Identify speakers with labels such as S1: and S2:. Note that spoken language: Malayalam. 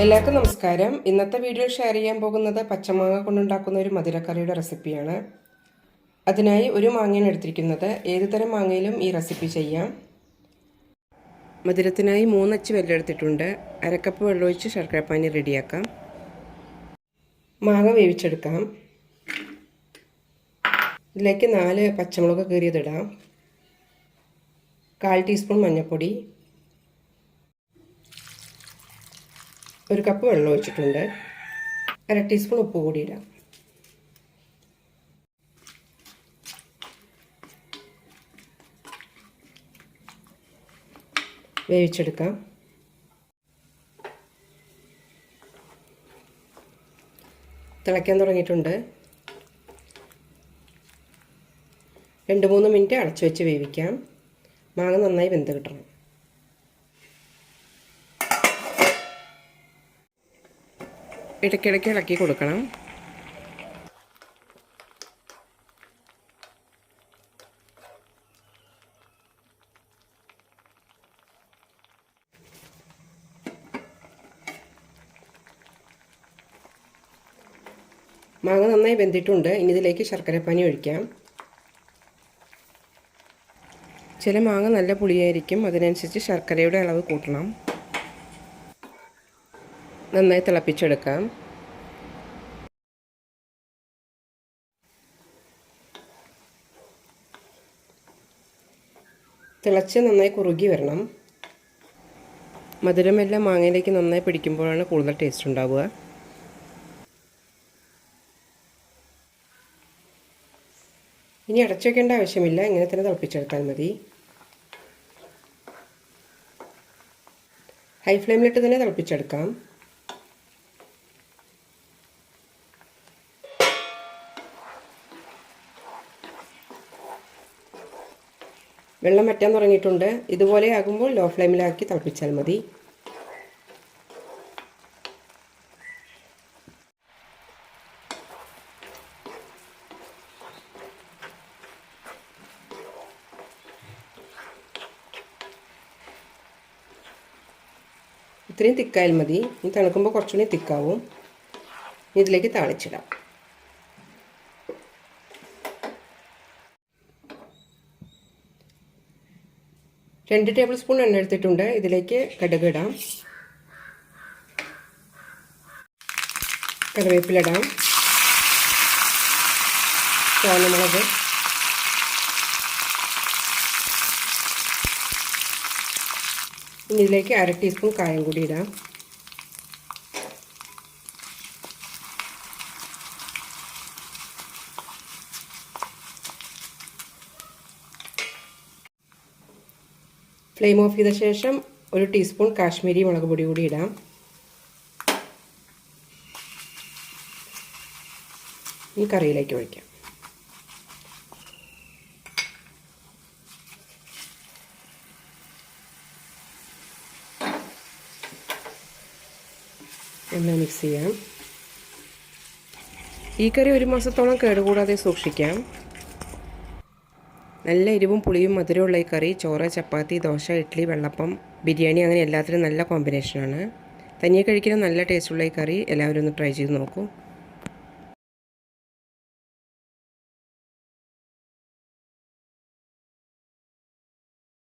S1: എല്ലാവർക്കും നമസ്കാരം. ഇന്നത്തെ വീഡിയോ ഷെയർ ചെയ്യാൻ പോകുന്നത് പച്ചമാങ്ങ കൊണ്ടുണ്ടാക്കുന്ന ഒരു മധുരക്കറിയുടെ റെസിപ്പിയാണ് അതിനായി ഒരു മാങ്ങയാണ് എടുത്തിരിക്കുന്നത്. ഏത് തരം മാങ്ങയിലും ഈ റെസിപ്പി ചെയ്യാം. മധുരത്തിനായി മൂന്നച്ച് വെല്ലെടുത്തിട്ടുണ്ട് അരക്കപ്പ് വെള്ളമൊഴിച്ച് ശർക്കരപ്പാനി റെഡിയാക്കാം. മാങ്ങ വേവിച്ചെടുക്കാം. ഇതിലേക്ക് നാല് പച്ചമുളക് കീറിയതിടാം കാൽ ടീസ്പൂൺ മഞ്ഞൾപ്പൊടി. ഒരു കപ്പ് വെള്ളം ഒഴിച്ചിട്ടുണ്ട്. അര ടീസ്പൂൺ ഉപ്പ് കൂടി ഇടാം. വേവിച്ചെടുക്കാം. തിളയ്ക്കാൻ തുടങ്ങിയിട്ടുണ്ട്. രണ്ട് മൂന്ന് മിനിറ്റ് അടച്ചു വെച്ച് വേവിക്കാം. മാങ്ങ നന്നായി വെന്ത് കിട്ടണം. ഇടയ്ക്കിടയ്ക്ക് ഇളക്കി കൊടുക്കണം. മാങ്ങ നന്നായി വെന്തിട്ടുണ്ട്. ഇനി ഇതിലേക്ക് ശർക്കരപ്പാനി ഒഴിക്കാം. ചില മാങ്ങ നല്ല പുളിയായിരിക്കും. അതിനനുസരിച്ച് ശർക്കരയുടെ അളവ് കൂട്ടണം. നന്നായി തിളപ്പിച്ചെടുക്കാം. തിളച്ച് നന്നായി കുറുകി വരണം. മധുരമെല്ലാം മാങ്ങയിലേക്ക് നന്നായി പിടിക്കുമ്പോഴാണ് കൂടുതൽ ടേസ്റ്റ് ഉണ്ടാവുക. ഇനി അടച്ചു വയ്ക്കേണ്ട ആവശ്യമില്ല. ഇങ്ങനെ തന്നെ തിളപ്പിച്ചെടുത്താൽ മതി. ഹൈ ഫ്ലെയിമിലിട്ട് തന്നെ തിളപ്പിച്ചെടുക്കാം. വെള്ളം വറ്റാൻ തുടങ്ങിയിട്ടുണ്ട്. ഇതുപോലെ ആകുമ്പോൾ ലോ ഫ്ലെയിമിലാക്കി തിളപ്പിച്ചാൽ മതി. ഇത്രയും തിക്കായാൽ മതി. ഇനി തിളക്കുമ്പോൾ കുറച്ചുകൂടി തിക്കാവും. ഇതിലേക്ക് താളിച്ചിടാം. രണ്ട് ടേബിൾ സ്പൂൺ എണ്ണ എടുത്തിട്ടുണ്ട്. ഇതിലേക്ക് കടുക് ഇടാം. കറിവേപ്പിലിടാം ചോന്നമുളക് ഇനി ഇതിലേക്ക് അര ടീസ്പൂൺ കായം കൂടി ഇടാം. ഫ്ലെയിം ഓഫ് ചെയ്ത ശേഷം ഒരു ടീസ്പൂൺ കാശ്മീരി മുളക് പൊടി കൂടി ഇടാം. ഈ കറിയിലേക്ക് ഒഴിക്കാം. എല്ലാം മിക്സ് ചെയ്യാം. ഈ കറി ഒരു മാസത്തോളം കേടുകൂടാതെ സൂക്ഷിക്കാം. നല്ല എരിവും പുളിയും മധുരമുള്ള ഈ കറി ചോറ് ചപ്പാത്തി ദോശ ഇഡ്ഡലി വെള്ളപ്പം ബിരിയാണി അങ്ങനെ എല്ലാത്തിനും നല്ല കോമ്പിനേഷനാണ് തനിയെ കഴിക്കുന്ന നല്ല ടേസ്റ്റുള്ള ഈ കറി എല്ലാവരും ഒന്ന് ട്രൈ ചെയ്ത് നോക്കൂ.